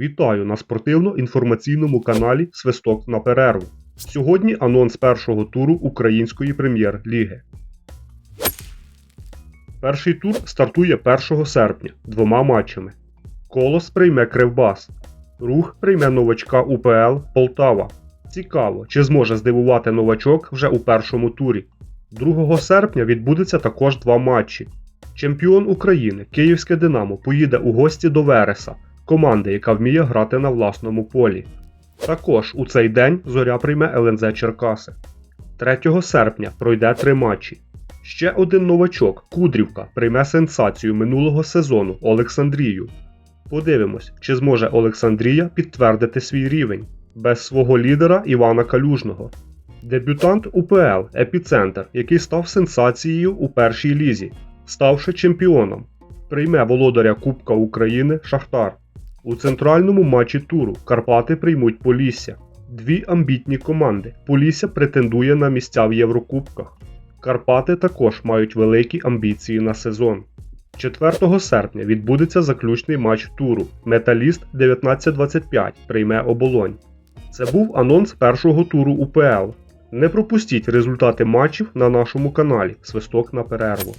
Вітаю на спортивно-інформаційному каналі Свисток на перерву. Сьогодні анонс першого туру Української прем'єр-ліги. Перший тур стартує 1 серпня двома матчами. Колос прийме Кривбас. Рух прийме новачка УПЛ Полтава. Цікаво, чи зможе здивувати новачок вже у першому турі. 2 серпня відбудеться також два матчі. Чемпіон України Київське Динамо поїде у гості до Вереса, команди, яка вміє грати на власному полі. Також у цей день зоря прийме ЛНЗ Черкаси. 3 серпня пройде три матчі. Ще один новачок Кудрівка прийме сенсацію минулого сезону Олександрію. Подивимось, чи зможе Олександрія підтвердити свій рівень без свого лідера Івана Калюжного. Дебютант УПЛ Епіцентр, який став сенсацією у першій лізі, ставши чемпіоном, прийме володаря Кубка України Шахтар. У центральному матчі туру Карпати приймуть Полісся. Дві амбітні команди. Полісся претендує на місця в Єврокубках. Карпати також мають великі амбіції на сезон. 4 серпня відбудеться заключний матч туру. Металіст 1925 прийме оболонь. Це був анонс першого туру УПЛ. Не пропустіть результати матчів на нашому каналі Свисток на перерву.